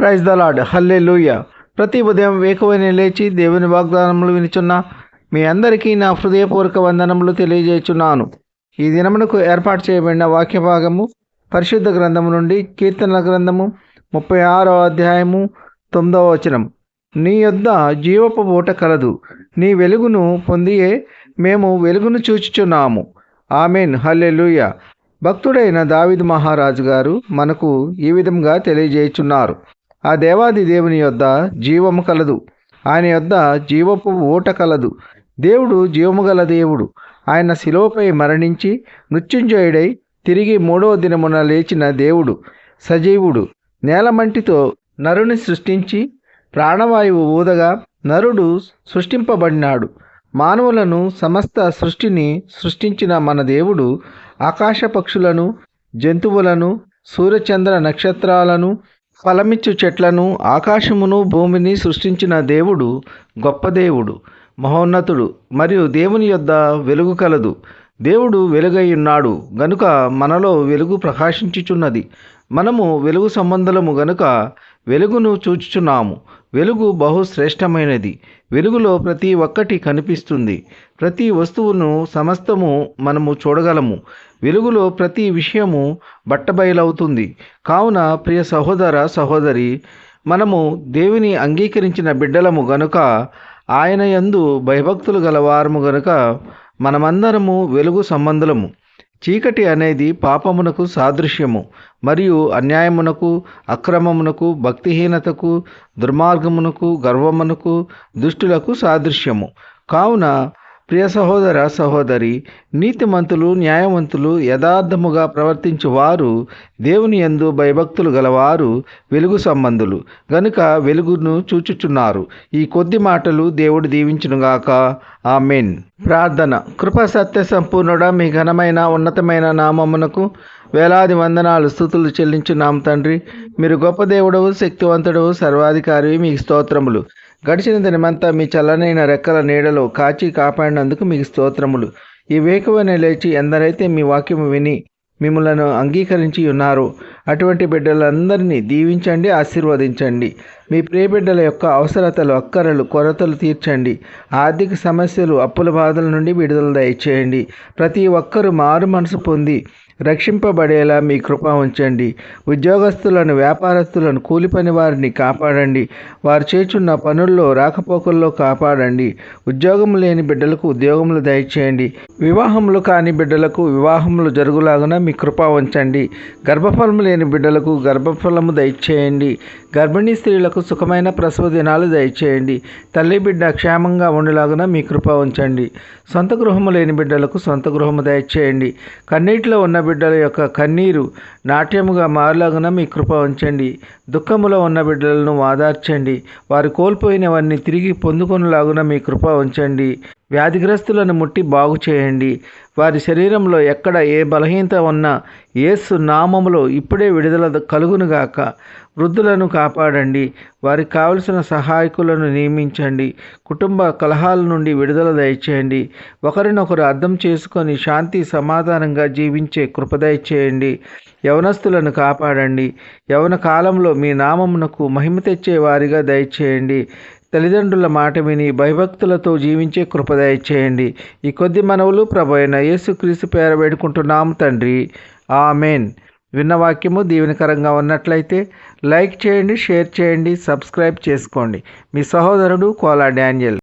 Praise the lord హల్లే లూయ ప్రతి ఉదయం వేకువని లేచి దేవుని వాగ్దానములు వినిచున్న మీ అందరికీ నా హృదయపూర్వక వందనములు తెలియజేయుచున్నాను. ఈ దినమునకు ఏర్పాటు చేయబడిన వాక్య భాగము పరిశుద్ధ గ్రంథము నుండి కీర్తనల గ్రంథము ముప్పై ఆరో అధ్యాయము తొమ్మిదవ వచనం. నీ యొద్ద జీవపు ఊట కలదు. నీ వెలుగును పొందియే మేము వెలుగును చూచుచున్నాము. ఆమెన్. హల్లెలూయ. భక్తుడైన దావిద్ మహారాజు గారు మనకు ఈ విధంగా తెలియజేయుచున్నారు. ఆ దేవాది దేవుని యొద్ద జీవము కలదు. ఆయన యొద్ద జీవపు ఊట కలదు. దేవుడు జీవము గల దేవుడు. ఆయన శిలోపై మరణించి మృత్యుంజయుడై తిరిగి మూడవ దినమున లేచిన దేవుడు సజీవుడు. నేలమంటితో నరుని సృష్టించి ప్రాణవాయువు ఊదగా నరుడు సృష్టింపబడినాడు. మానవులను సమస్త సృష్టిని సృష్టించిన మన దేవుడు ఆకాశ పక్షులను జంతువులను సూర్యచంద్ర నక్షత్రాలను ఫలమిచ్చు చెట్లను ఆకాశమును భూమిని సృష్టించిన దేవుడు గొప్ప దేవుడు మహోన్నతుడు మరియు దేవుని యొద్ద వెలుగు కలదు. దేవుడు వెలుగై ఉన్నాడు గనుక మనలో వెలుగు ప్రకాశించుచున్నది. మనము వెలుగు సంబంధులము గనుక వెలుగును చూచుచున్నాము. వెలుగు బహుశ్రేష్టమైనది. వెలుగులో ప్రతి ఒక్కటి కనిపిస్తుంది. ప్రతి వస్తువును సమస్తము మనము చూడగలము. వెలుగులో ప్రతి విషయము బట్టబయలవుతుంది. కావున ప్రియ సహోదర సహోదరి మనము దేవుని అంగీకరించిన బిడ్డలము గనుక ఆయన యందు భయభక్తులు గలవారము గనుక మనమందరము వెలుగు సంబంధులము. చీకటి అనేది పాపమునకు సాదృశ్యము మరియు అన్యాయమునకు అక్రమమునకు భక్తిహీనతకు దుర్మార్గమునకు గర్వమునకు దుష్టులకు సాదృశ్యము. కావున ప్రియ సహోదర సహోదరి నీతిమంతులు న్యాయవంతులు యథార్థముగా ప్రవర్తించు వారు దేవుని యందు భయభక్తులు గలవారు వెలుగు సంబంధులు. గనుక వెలుగును చూచుచున్నారు. ఈ కొద్ది మాటలు దేవుడు దీవించునుగాక. ఆమెన్. ప్రార్థన. కృప సత్య సంపూర్ణుడ మీ ఘనమైన ఉన్నతమైన నామమునకు వేలాది వందనాలు స్థుతులు చెల్లించున్నాం తండ్రి. మీరు గొప్ప దేవుడవు శక్తివంతుడవు సర్వాధికారి మీకు స్తోత్రములు. గడిచిన దినమంతా మీ చల్లనైన రెక్కల నీడలో కాచి కాపాడినందుకు మీకు స్తోత్రములు. ఈ వేకువనే లేచి ఎందరైతే మీ వాక్యము విని మిమ్మలను అంగీకరించి ఉన్నారో అటువంటి బిడ్డలందరినీ దీవించండి ఆశీర్వదించండి. మీ ప్రియ బిడ్డల యొక్క అవసరతలు అక్కరలు కొరతలు తీర్చండి. ఆర్థిక సమస్యలు అప్పుల బాధల నుండి విడుదల దయచేయండి. ప్రతి ఒక్కరూ మారు మనసు పొంది రక్షింపబడేలా మీ కృప ఉంచండి. ఉద్యోగస్తులను వ్యాపారస్తులను కూలిపని వారిని కాపాడండి. వారు చేచున్న పనుల్లో రాకపోకల్లో కాపాడండి. ఉద్యోగం లేని బిడ్డలకు ఉద్యోగములు దయచేయండి. వివాహములు కాని బిడ్డలకు వివాహములు జరుగులాగున మీ కృప ఉంచండి. గర్భఫలము లేని బిడ్డలకు గర్భఫలము దయచేయండి. గర్భిణీ స్త్రీలకు సుఖమైన ప్రసవ దినాలు దయచేయండి. తల్లి బిడ్డ క్షేమంగా ఉండేలాగున మీ కృప ఉంచండి. సొంత గృహము లేని బిడ్డలకు సొంత గృహము దయచేయండి. కన్నీటిలో ఉన్న బిడ్డల యొక్క కన్నీరు నాట్యముగా మారులాగున మీ కృప ఉంచండి. దుఃఖములో ఉన్న బిడ్డలను వాదార్చండి. వారు కోల్పోయినవన్నీ తిరిగి పొందుకునేలాగున మీ కృప ఉంచండి. వ్యాధిగ్రస్తులను ముట్టి బాగు చేయండి. వారి శరీరంలో ఎక్కడ ఏ బలహీనత ఉన్నా ఏసు నామములో ఇప్పుడే విడుదల కలుగునుగాక. వృద్ధులను కాపాడండి. వారికి కావలసిన సహాయకులను నియమించండి. కుటుంబ కలహాల నుండి విడుదల దయచేయండి. ఒకరినొకరు అర్థం చేసుకొని శాంతి సమాధానంగా జీవించే కృపదయచేయండి యవనస్తులను కాపాడండి. యవన కాలంలో మీ నామమునకు మహిమ తెచ్చే వారిగా దయచేయండి. తల్లిదండ్రుల మాట విని భయభక్తులతో జీవించే కృపదయ చేయండి ఈ కొద్ది మనవులు ప్రభు అయిన యేసుక్రీస్తు పేర వేడుకుంటున్నాం తండ్రి. ఆమెన్. విన్న వాక్యము దీవెనకరంగా ఉన్నట్లయితే లైక్ చేయండి షేర్ చేయండి సబ్స్క్రైబ్ చేసుకోండి. మీ సహోదరుడు కోలా డానియల్